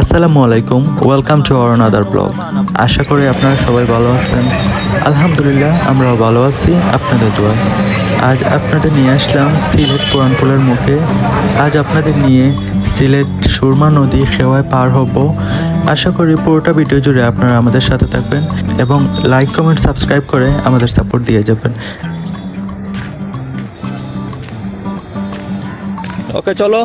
আসসালামু আলাইকুম welcome to our another blog আশা করি আপনারা সবাই ভালো আছেন। আলহামদুলিল্লাহ, আমরাও ভালো আছি, আপনাদের দোয়া। আজ আপনাদের নিয়ে আসলাম সিলেট পুরানপুলের মুখে। আজ আপনাদের নিয়ে সিলেট সুরমা নদী খেওয়ায় পার হব। আশা করি পুরোটা ভিডিও জুড়ে আপনারা আমাদের সাথে থাকবেন এবং লাইক কমেন্ট সাবস্ক্রাইব করে আমাদের সাপোর্ট দিয়ে যাবেন। ওকে চলো।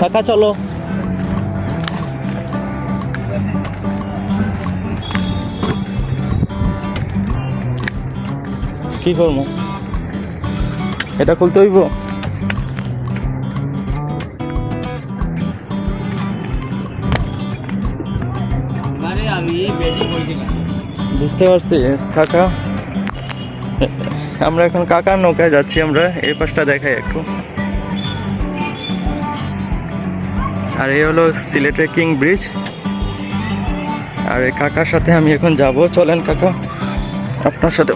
কাকা চলো। কি করব? এটা খুলতে হইব? বুঝতে পারছি কাকা। আমরা এখন কাকার নৌকায় যাচ্ছি আমরা এই পাশটা দেখাই একটু। আর এই হলো সিলেটের কিং ব্রিজ। আর এই কাকার সাথে আমি এখন যাব। চলেন কাকা আপনার সাথে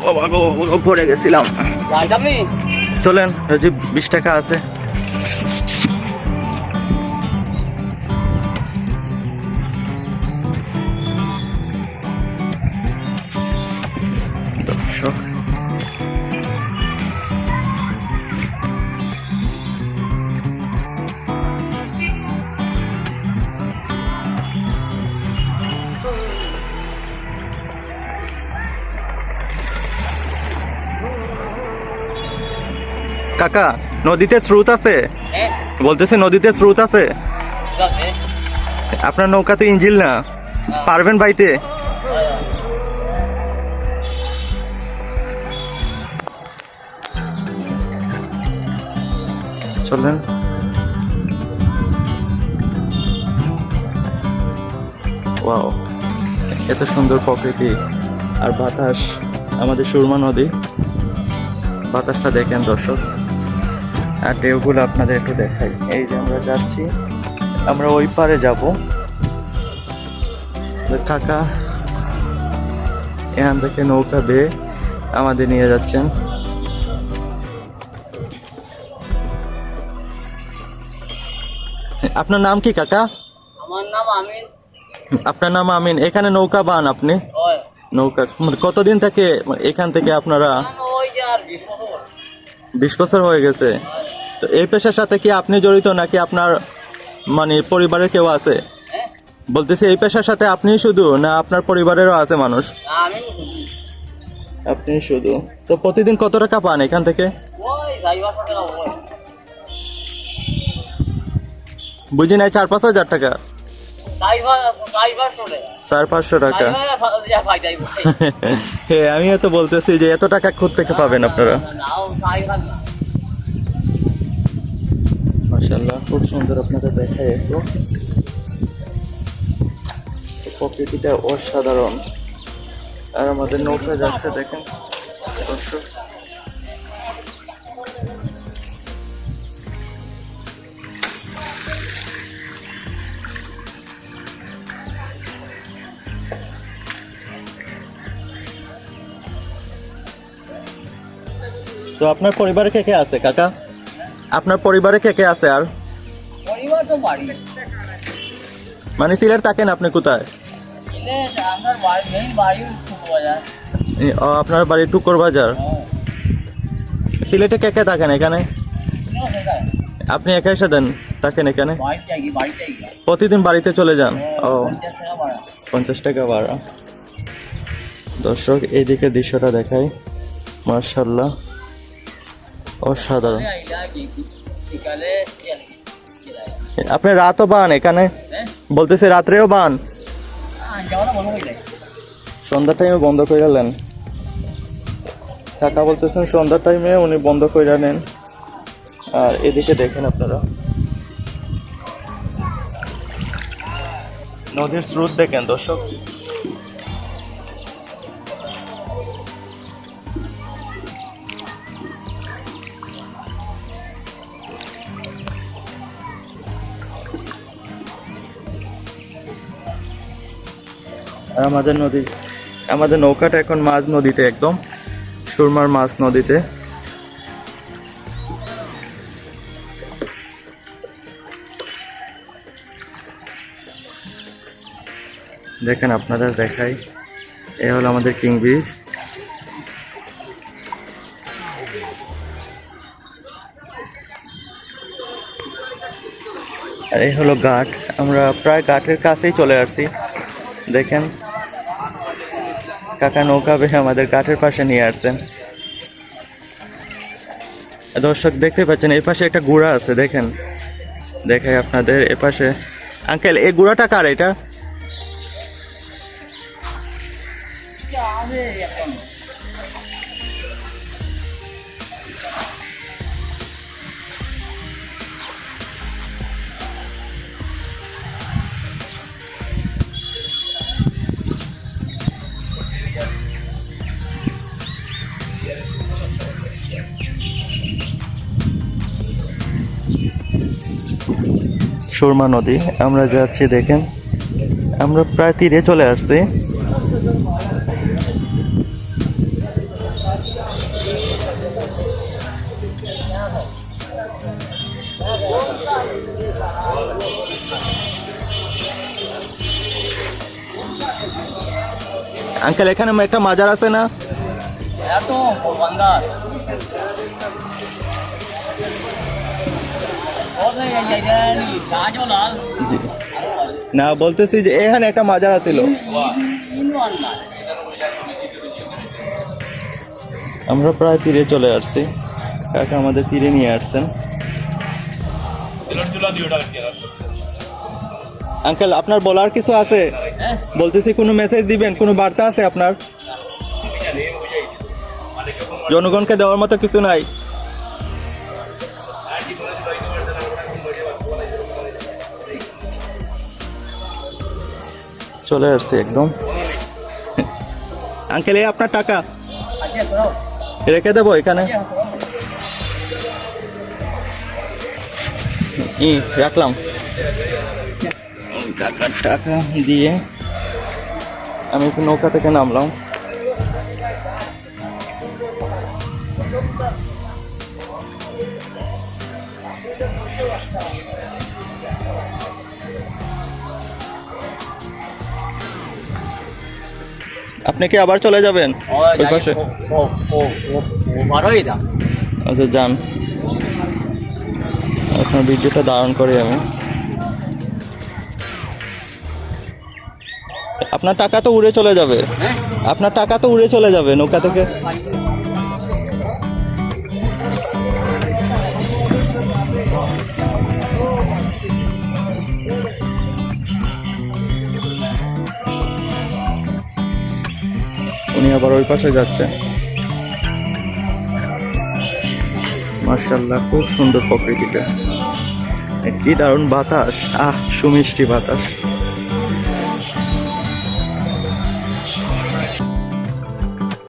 পড়ে গেছিলাম। চলেন যে বিশ টাকা আছে। কাকা নদীতে স্রোত আছে? হ্যাঁ। বলতেছে নদীতে স্রোত আছে। আছে। আপনার নৌকা তো ইঞ্জিল না। পারবেন বাইতে? চলেন। ওয়াও এত সুন্দর প্রকৃতি আর বাতাস আমাদের সুরমা নদী। বাতাসটা দেখেন দর্শক। আর ঢেউগুলো আপনাদের একটু দেখাই। এই যে আমরা যাচ্ছি আমরা ওই পারে যাব। কাকা এখান থেকে নৌকা বেয়ে আমাদের নিয়ে যাচ্ছেন। আপনার নাম কি কাকা? আমার নাম আমিন। আপনার নাম আমিন। এখানে নৌকা বান আপনি? নৌকা। মানে কতদিন থেকে এখান থেকে আপনারা বিশ বছর। হয়ে গেছে? তো এই পেশার সাথে কি আপনি জড়িত নাকি আপনার মানে পরিবারের কেউ আছে হ্যাঁ বলতেছি এই পেশার সাথে আপনি শুধু না আপনার পরিবারেরও আছে মানুষ আপনি শুধু তো প্রতিদিন কত টাকা পান এখান থেকে বুঝি নাই চার পাঁচ হাজার টাকা চারি পাঁচ- চারি পাঁচশো টাকা। হ্যাঁ আমিও তো বলতেছি যে এত টাকা কোথা থেকে পাবেন আপনারা মাশাল্লাহ খুব সুন্দর আপনাদের দেখায় একটু। প্রকৃতিটা অসাধারণ। আর আমাদের নৌকা যাচ্ছে দেখেন, দর্শক। তো আপনার পরিবারে কে কে আছে, কাকা? আপনার পরিবারে কে কে আছে আর? পরিবার তো বাড়ি। মানে সিলেট থাকেন আপনি কোথায়? এলে আমার বাড়ি মেইন বাড়ি বাজার ও, আপনার বাড়ি টুকর বাজার সিলেটে কে কে থাকেন এখানে? আপনি একা এসে দেন থাকেন এখানে? প্রতিদিন বাড়িতে চলে যান? ও পঞ্চাশ টাকা ভাড়া। পঞ্চাশ টাকা ভাড়া। দর্শক এইদিকে দৃশ্যটা দেখাই। মার্শাল্লাহ অসাধারণ। আপনি রাতও বান এখানে? বলতেছে রাত্রেও বান। সন্ধ্যার টাইমে বন্ধ করে নেন। টাকা বলতেছেন সন্ধ্যার টাইমে উনি বন্ধ করে নেন। আর এদিকে দেখেন আপনারা। নদীর স্রোত দেখেন দর্শক। আর আমাদের নদী, আমাদের নৌকাটা এখন মাঝ নদীতে একদম, সুরমার মাছ নদীতে। দেখেন, আপনাদের দেখাই। এ হলো আমাদের কিং ব্রিজ আর এই হলো ঘাট। আমরা প্রায় ঘাটের কাছেই চলে আসছি। দেখেন কাকা নৌকা বেয়ে আমাদের কাঠের পাশে নিয়ে আসছেন। দর্শক দেখতে পাচ্ছেন, এই পাশে একটা গুড়া আছে, দেখেন। দেখে আপনাদের, এ পাশে। আঙ্কেল, এই গুড়াটা কার এটা? সুরমা নদী আমরা যাচ্ছি দেখেন। আমরা প্রায় তীরে চলে আসছি। আঙ্কেল এখানে একটা মাজার আছে না? না, বলতেছি যে এখানে একটা মাজার আছিল। আমরা প্রায় তীরে চলে আসছি। কাকা আমাদের তীরে নিয়ে আসছেন। আঙ্কেল, আপনার বলার কিছু আছে? বলতেছি, কোনো মেসেজ দিবেন? কোনো বার্তা আছে আপনার? জনগণকে দেওয়ার মতো কিছু নাই। চলে আসছে একদম। আঙ্কেল এই আপনার টাকা। রেখে দেবো এখানে। ই রাখলাম। টাকা দিয়ে আমি একটু নৌকা থেকে নামলাম। আপনি কি আবার চলে যাবেন? ওই পাশে। আচ্ছা যান। আপনার ভিডিওটা দারণ করি আমি। আপনার টাকা তো উড়ে চলে যাবে। হ্যাঁ। আপনার টাকা তো উড়ে চলে যাবে নৌকা থেকে। উনি আবার ওই পাশে যাচ্ছে। মার্শাল্লাহ খুব সুন্দর প্রকৃতিটা। কি দারুণ বাতাস। আহ, সুমিষ্টি বাতাস।